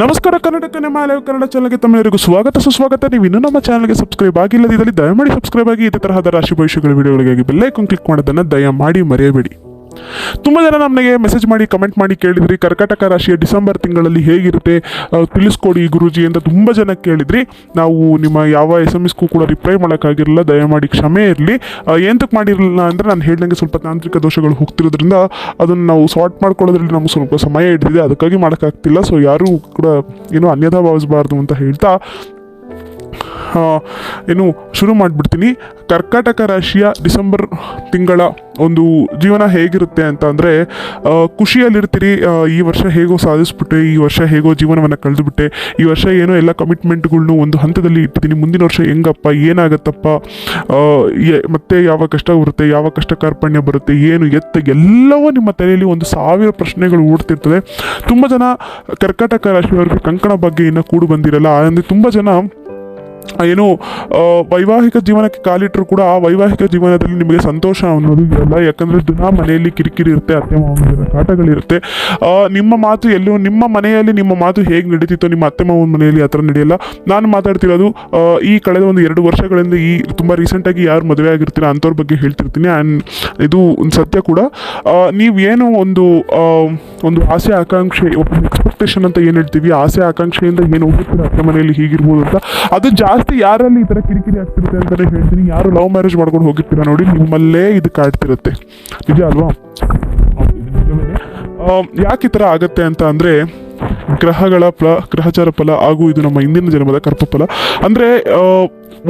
ನಮಸ್ಕಾರ ಕನ್ನಡ ಕನ್ನಡ ಕನ್ನಡ ಚಾನಲ್ಗೆ ತಮ್ಮೆಲ್ಲರಿಗೂ ಸ್ವಾಗತ. ಸುಸ್ವಾಗತ. ನೀವು ಇನ್ನೂ ನಮ್ಮ ಚಾನಲ್ಗೆ ಸಬ್ಸ್ಕ್ರೈಬ್ ಆಗಿಲ್ಲದಿದ್ದಲ್ಲಿ ದಯಮಾಡಿ ಸಬ್ಸ್ಕ್ರೈಬ್ ಆಗಿ, ಇದೇ ತರಹದ ರಾಶಿ ಭವಿಷ್ಯಗಳ ವಿಡಿಯೋಗಳಿಗಾಗಿ ಬೆಲ್ಲೈಕನ್ ಕ್ಲಿಕ್ ಮಾಡೋದನ್ನು ದಯಮಾಡಿ ಮರೆಯಬೇಡಿ. ತುಂಬ ಜನ ನಮಗೆ ಮೆಸೇಜ್ ಮಾಡಿ ಕಮೆಂಟ್ ಮಾಡಿ ಕೇಳಿದ್ರಿ. ಕರ್ಕಾಟಕ ರಾಶಿಯ ಡಿಸೆಂಬರ್ ತಿಂಗಳಲ್ಲಿ ಹೇಗಿರುತ್ತೆ ತಿಳಿಸ್ಕೊಡಿ ಗುರೂಜಿ ಅಂತ ತುಂಬ ಜನ ಕೇಳಿದ್ರಿ. ನಾವು ನಿಮ್ಮ ಯಾವ ಎಸ್ ಎಂ ಎಸ್ಗೂ ಕೂಡ ರಿಪ್ಲೈ ಮಾಡೋಕ್ಕಾಗಿರಲಿಲ್ಲ ದಯಮಾಡಿ ಕ್ಷಮೆ ಇರಲಿ. ಏನಕ್ಕೆ ಮಾಡಿರಲಿಲ್ಲ ಅಂದರೆ ನಾನು ಹೇಳ್ದಂಗೆ ಸ್ವಲ್ಪ ತಾಂತ್ರಿಕ ದೋಷಗಳು ಹೋಗ್ತಿರೋದ್ರಿಂದ ಅದನ್ನು ನಾವು ಸಾರ್ಟ್ ಮಾಡ್ಕೊಳ್ಳೋದ್ರಲ್ಲಿ ನಮ್ಗೆ ಸ್ವಲ್ಪ ಸಮಯ ಹಿಡಿದಿದೆ. ಅದಕ್ಕಾಗಿ ಮಾಡೋಕ್ಕಾಗ್ತಿಲ್ಲ. ಸೊ ಯಾರೂ ಕೂಡ ಏನೋ ಅನ್ಯಥಾ ಭಾವಿಸಬಾರ್ದು ಅಂತ ಹೇಳ್ತಾ ಏನು ಶುರು ಮಾಡಿಬಿಡ್ತೀನಿ. ಕರ್ಕಾಟಕ ರಾಶಿಯ ಡಿಸೆಂಬರ್ ತಿಂಗಳ ಒಂದು ಜೀವನ ಹೇಗಿರುತ್ತೆ ಅಂತ ಅಂದರೆ ಖುಷಿಯಲ್ಲಿರ್ತೀರಿ. ಈ ವರ್ಷ ಹೇಗೋ ಸಾಧಿಸ್ಬಿಟ್ಟೆ ಈ ವರ್ಷ ಹೇಗೋ ಜೀವನವನ್ನು ಕಳೆದುಬಿಟ್ಟೆ. ಈ ವರ್ಷ ಏನೋ ಎಲ್ಲ ಕಮಿಟ್ಮೆಂಟ್ಗಳ್ನು ಒಂದು ಹಂತದಲ್ಲಿ ಇಟ್ಟಿದ್ದೀನಿ. ಮುಂದಿನ ವರ್ಷ ಹೆಂಗಪ್ಪ, ಏನಾಗತ್ತಪ್ಪ? ಮತ್ತೆ ಯಾವ ಕಷ್ಟ ಬರುತ್ತೆ, ಯಾವ ಕಷ್ಟ ಕಾರ್ಪಣ್ಯ ಬರುತ್ತೆ, ಏನು ಎತ್ತ ಎಲ್ಲವೂ ನಿಮ್ಮ ತಲೆಯಲ್ಲಿ ಒಂದು ಸಾವಿರ ಪ್ರಶ್ನೆಗಳು ಓಡ್ತಿರ್ತದೆ. ತುಂಬ ಜನ ಕರ್ಕಾಟಕ ರಾಶಿಯವರಿಗೆ ಕಂಕಣ ಬಗ್ಗೆ ಇನ್ನೂ ಕೂಡು ಬಂದಿರಲ್ಲ ಅಂದರೆ ತುಂಬ ಜನ ಏನು ವೈವಾಹಿಕ ಜೀವನಕ್ಕೆ ಕಾಲಿಟ್ಟರು ಕೂಡ ಆ ವೈವಾಹಿಕ ಜೀವನದಲ್ಲಿ ನಿಮಗೆ ಸಂತೋಷ ಅನ್ನೋದು ಇರಲ್ಲ ಯಾಕಂದರೆ ದಿನ ಮನೆಯಲ್ಲಿ ಕಿರಿಕಿರಿ ಇರುತ್ತೆ, ಅತ್ತೆ ಮಾವನ ಕಾಟಗಳಿರುತ್ತೆ. ನಿಮ್ಮ ಮಾತು ಎಲ್ಲೋ, ನಿಮ್ಮ ಮನೆಯಲ್ಲಿ ನಿಮ್ಮ ಮಾತು ಹೇಗೆ ನಡೀತಿತ್ತೋ ನಿಮ್ಮ ಅತ್ತೆ ಮಾವನ ಮನೆಯಲ್ಲಿ ಆ ಥರ ನಡೆಯಲ್ಲ. ನಾನು ಮಾತಾಡ್ತಿರೋದು ಈ ಕಳೆದ ಒಂದು ಎರಡು ವರ್ಷಗಳಿಂದ ಈ ತುಂಬ ರೀಸೆಂಟಾಗಿ ಯಾರು ಮದುವೆ ಆಗಿರ್ತೀರ ಅಂಥವ್ರ ಬಗ್ಗೆ ಹೇಳ್ತಿರ್ತೀನಿ. ಆ್ಯಂಡ್ ಇದು ಒಂದು ಸತ್ಯ ಕೂಡ ನೀವು ಒಂದು ಒಂದು ಆಸೆ ಆಕಾಂಕ್ಷೆ ಎಕ್ಸ್ಪೆಕ್ಟೇಷನ್ ಅಂತ ಏನು ಹೇಳ್ತೀವಿ, ಆಸೆ ಆಕಾಂಕ್ಷೆಯಿಂದ ಏನು ಹೋಗ್ತೀರ ಅತ್ತೆ ಮನೆಯಲ್ಲಿ ಹೀಗಿರ್ಬೋದು ಅಂತ. ಅದು ಜಾಸ್ತಿ ಯಾರಲ್ಲಿ ಈ ಥರ ಕಿರಿಕಿರಿ ಆಗ್ತಿರುತ್ತೆ ಅಂತಲೇ ಹೇಳ್ತೀನಿ. ಯಾರು ಲವ್ ಮ್ಯಾರೇಜ್ ಮಾಡ್ಕೊಂಡು ಹೋಗಿರ್ತೀರ ನೋಡಿ, ನಿಮ್ಮಲ್ಲೇ ಇದು ಕಾಡ್ತಿರುತ್ತೆ ನಿಜ ಅಲ್ವಾ? ಯಾಕೆ ಈ ಥರ ಆಗುತ್ತೆ ಅಂತ ಅಂದರೆ, ಗ್ರಹಗಳ ಫಲ, ಗ್ರಹಚಾರ ಫಲ ಹಾಗೂ ಇದು ನಮ್ಮ ಹಿಂದಿನ ಜನ್ಮದ ಕರ್ಪಫಲ ಅಂದರೆ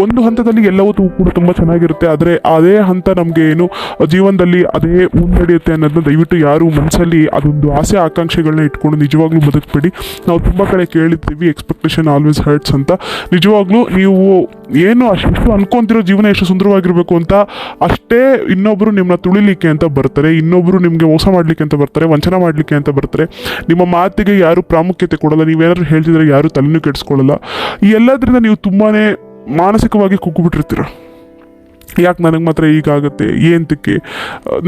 ಒಂದು ಹಂತದಲ್ಲಿ ಎಲ್ಲವೂ ಕೂಡ ತುಂಬ ಚೆನ್ನಾಗಿರುತ್ತೆ. ಆದರೆ ಅದೇ ಹಂತ ನಮಗೆ ಏನು, ಜೀವನದಲ್ಲಿ ಅದೇ ಮುನ್ನಡೆಯುತ್ತೆ ಅನ್ನೋದನ್ನ ದಯವಿಟ್ಟು ಯಾರು ಮನಸ್ಸಲ್ಲಿ ಅದೊಂದು ಆಸೆ ಆಕಾಂಕ್ಷೆಗಳನ್ನ ಇಟ್ಕೊಂಡು ನಿಜವಾಗ್ಲೂ ಬದುಕಬೇಡಿ. ನಾವು ತುಂಬ ಕಡೆ ಕೇಳಿದ್ದೀವಿ ಎಕ್ಸ್ಪೆಕ್ಟೇಷನ್ ಆಲ್ವೇಸ್ ಹರ್ಟ್ಸ್ ಅಂತ. ನಿಜವಾಗ್ಲೂ ನೀವು ಏನು ಅಷ್ಟು ಅನ್ಕೊಂತಿರೋ ಜೀವನ ಎಷ್ಟು ಸುಂದರವಾಗಿರಬೇಕು ಅಂತ ಅಷ್ಟೇ ಇನ್ನೊಬ್ಬರು ನಿಮ್ಮನ್ನ ತುಳಿಲಿಕ್ಕೆ ಅಂತ ಬರ್ತಾರೆ. ಇನ್ನೊಬ್ಬರು ನಿಮಗೆ ಮೋಸ ಮಾಡಲಿಕ್ಕೆ ಅಂತ ಬರ್ತಾರೆ, ವಂಚನೆ ಮಾಡಲಿಕ್ಕೆ ಅಂತ ಬರ್ತಾರೆ. ನಿಮ್ಮ ಮಾತಿಗೆ ಯಾರು ಪ್ರಾಮುಖ್ಯತೆ ಕೊಡಲ್ಲ, ನೀವೇನಾದ್ರು ಹೇಳ್ತಿದ್ರೆ ಯಾರು ತಲೆನೂ ಕೆಡಿಸ್ಕೊಳ್ಳಲ್ಲ. ಈ ಎಲ್ಲದರಿಂದ ನೀವು ತುಂಬಾ ಮಾನಸಿಕವಾಗಿ ಕುಗ್ಗುಬಿಟ್ಟಿರ್ತೀರ? ಯಾಕೆ ನನಗೆ ಮಾತ್ರ ಹೀಗಾಗುತ್ತೆ? ಏಂತಕ್ಕೆ?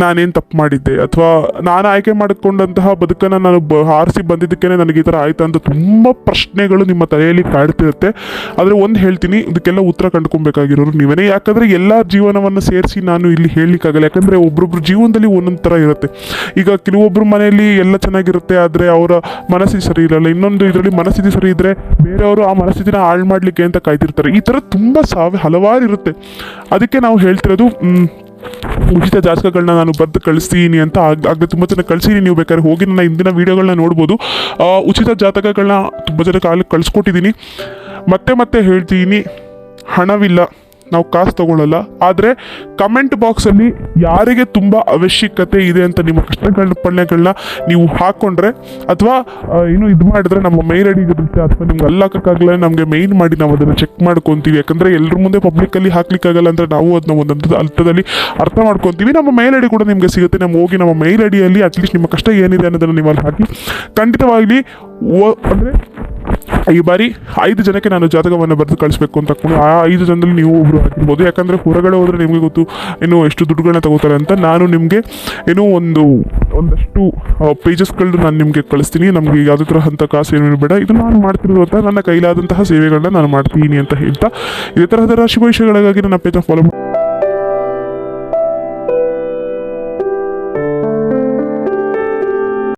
ನಾನೇನು ತಪ್ಪು ಮಾಡಿದ್ದೆ? ಅಥವಾ ನಾನು ಆಯ್ಕೆ ಮಾಡಿಕೊಂಡಂತಹ ಬದುಕನ್ನು ನಾನು ಬ ಹಾರಿಸಿ ಬಂದಿದ್ದಕ್ಕೇ ನನಗೆ ಈ ಥರ ಆಯಿತಾ ಅಂತ ತುಂಬ ಪ್ರಶ್ನೆಗಳು ನಿಮ್ಮ ತಲೆಯಲ್ಲಿ ಕಾಡ್ತಿರುತ್ತೆ. ಆದರೆ ಒಂದು ಹೇಳ್ತೀನಿ, ಇದಕ್ಕೆಲ್ಲ ಉತ್ತರ ಕಂಡುಕೊಬೇಕಾಗಿರೋರು ನೀವೇನೇ. ಯಾಕಂದರೆ ಎಲ್ಲ ಜೀವನವನ್ನು ಸೇರಿಸಿ ನಾನು ಇಲ್ಲಿ ಹೇಳಲಿಕ್ಕಾಗಲ್ಲ. ಯಾಕಂದರೆ ಒಬ್ರೊಬ್ರು ಜೀವನದಲ್ಲಿ ಒಂದೊಂದು ಥರ ಇರುತ್ತೆ. ಈಗ ಕೆಲವೊಬ್ಬರು ಮನೆಯಲ್ಲಿ ಎಲ್ಲ ಚೆನ್ನಾಗಿರುತ್ತೆ, ಆದರೆ ಅವರ ಮನಸ್ಸಿಗೆ ಸರಿ ಇರಲ್ಲ. ಇನ್ನೊಂದು ಇದರಲ್ಲಿ ಮನಸ್ಥಿತಿ ಸರಿ ಇದ್ದರೆ ಬೇರೆಯವರು ಆ ಮನಸ್ಥಿತಿನ ಹಾಳು ಮಾಡಲಿಕ್ಕೆ ಅಂತ ಕಾಯ್ತಿರ್ತಾರೆ. ಈ ಥರ ತುಂಬ ಸಾವ ಹಲವಾರು ಇರುತ್ತೆ. ಅದಕ್ಕೆ ನಾವು ಹೇಳ್ತಿರೋದು ಉಚಿತ ಜಾತಕಗಳನ್ನ ನಾನು ಬರೆದು ಕಳಿಸ್ತೀನಿ ಅಂತ ಆಗ ಆಗಲೇ ತುಂಬ ಜನ ಕಳಿಸಿದ್ದೀನಿ ನೀವು ಬೇಕಾದ್ರೆ ಹೋಗಿ ನನ್ನ ಹಿಂದಿನ ವೀಡಿಯೋಗಳನ್ನ ನೋಡ್ಬೋದು. ಉಚಿತ ಜಾತಕಗಳನ್ನ ತುಂಬ ಜನ ಕಾಲಕ್ಕೆ ಕಳಿಸ್ಕೊಟ್ಟಿದ್ದೀನಿ ಮತ್ತೆ ಮತ್ತೆ ಹೇಳ್ತೀನಿ, ಹಣವಿಲ್ಲ. ನಾವು ಕಾಸು ತಗೊಳ್ಳಲ್ಲ ಆದರೆ ಕಮೆಂಟ್ ಬಾಕ್ಸಲ್ಲಿ ಯಾರಿಗೆ ತುಂಬ ಅವಶ್ಯಕತೆ ಇದೆ ಅಂತ ನಿಮ್ಮ ಪ್ರಶ್ನೆಗಳನ್ನ ನೀವು ಹಾಕ್ಕೊಂಡ್ರೆ ಅಥವಾ ಏನು ಇದು ಮಾಡಿದ್ರೆ ನಮ್ಮ ಮೇಲ್ ಐಡಿ ಇರುತ್ತೆ ಅಥವಾ ನಿಮ್ಗೆ ಅಲ್ಲಾಕಕ್ಕಾಗಲ್ಲ ನಮಗೆ ಮೇಲ್ ಮಾಡಿ ನಾವು ಅದನ್ನು ಚೆಕ್ ಮಾಡ್ಕೊತೀವಿ. ಯಾಕಂದರೆ ಎಲ್ಲರ ಮುಂದೆ ಪಬ್ಲಿಕಲ್ಲಿ ಹಾಕ್ಲಿಕ್ಕಾಗಲ್ಲ ಅಂದರೆ ನಾವು ಅದನ್ನ ಒಂದೊಂದು ಅರ್ಥದಲ್ಲಿ ಅರ್ಥ ಮಾಡ್ಕೊತೀವಿ. ನಮ್ಮ ಮೇಲ್ ಐಡಿ ಕೂಡ ನಿಮಗೆ ಸಿಗುತ್ತೆ. ನಮ್ಮ ಹೋಗಿ ನಮ್ಮ ಮೇಲ್ ಐಡಿಯಲ್ಲಿ ಅಟ್ಲೀಸ್ಟ್ ನಿಮ್ಮ ಕಷ್ಟ ಏನಿದೆ ಅನ್ನೋದನ್ನು ನೀವು ಅಲ್ಲಿ ಹಾಕಿ ಖಂಡಿತವಾಗಿ ಅಂದರೆ ಈ ಬಾರಿ ಐದು ಜನಕ್ಕೆ ನಾನು ಜಾತಕವನ್ನು ಬರೆದು ಕಳಿಸ್ಬೇಕು ಅಂತ ಹಾಕೊಂಡು ಆ ಐದು ಜನದಲ್ಲಿ ನೀವು ಒಬ್ಬರು ಹಾಕಿರ್ಬೋದು ಯಾಕಂದರೆ ಹೊರಗಡೆ ಹೋದರೆ ನಿಮಗೆ ಗೊತ್ತು ಏನು ಎಷ್ಟು ದುಡ್ಡುಗಳನ್ನ ತಗೋತಾರೆ ಅಂತ ನಾನು ನಿಮಗೆ ಏನೋ ಒಂದು, ಒಂದಷ್ಟು ಪೇಜಸ್ಗಳನ್ನ ನಾನು ನಿಮಗೆ ಕಳಿಸ್ತೀನಿ. ನಮಗೆ ಯಾವುದೇ ಥರ ಅಂತ ಕಾಸು ಏನು ಬೇಡ. ಇದು ನಾನು ಮಾಡ್ತಿರೋದು ಅಂತ ನನ್ನ ಕೈಲಾದಂತಹ ಸೇವೆಗಳನ್ನ ನಾನು ಮಾಡ್ತೀನಿ ಅಂತ ಹೇಳ್ತಾ, ಇದೇ ತರಹದ ರಾಶಿ ಭವಿಷ್ಯಗಳಿಗಾಗಿ ನನ್ನ ಪೇಜ ಫಾಲೋ ಮಾಡಿ